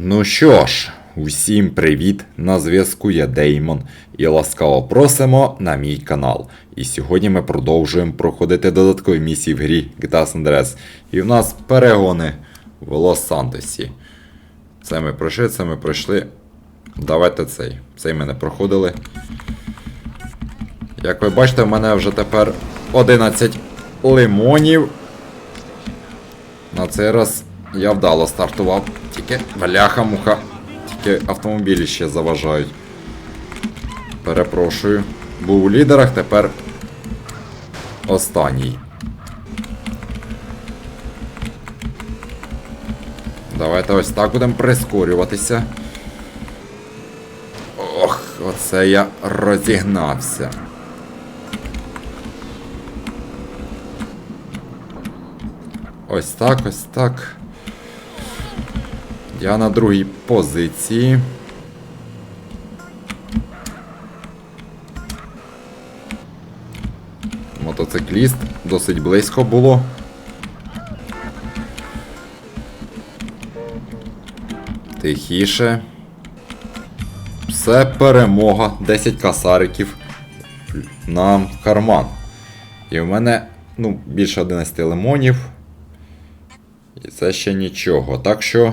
Ну що ж, усім привіт! На зв'язку я Деймон і ласкаво просимо на мій канал. І сьогодні ми продовжуємо проходити додаткові місії в грі GTA San Andreas. І в нас перегони в Лос-Сантосі. Це ми пройшли, це ми пройшли. Давайте цей. Цей ми не проходили. Як ви бачите, в мене вже тепер 11 лимонів. На цей раз я вдало стартував. Тільки бляха-муха. Тільки автомобілі ще заважають. Перепрошую. Був у лідерах, тепер останній. Давайте ось так будемо прискорюватися. Ох, оце я розігнався. Ось так, ось так. Я на другій позиції. Мотоцикліст досить близько було. Тихіше. Все перемога. 10 касариків на карман. І в мене ну, більше 11 лимонів. І це ще нічого. Так що.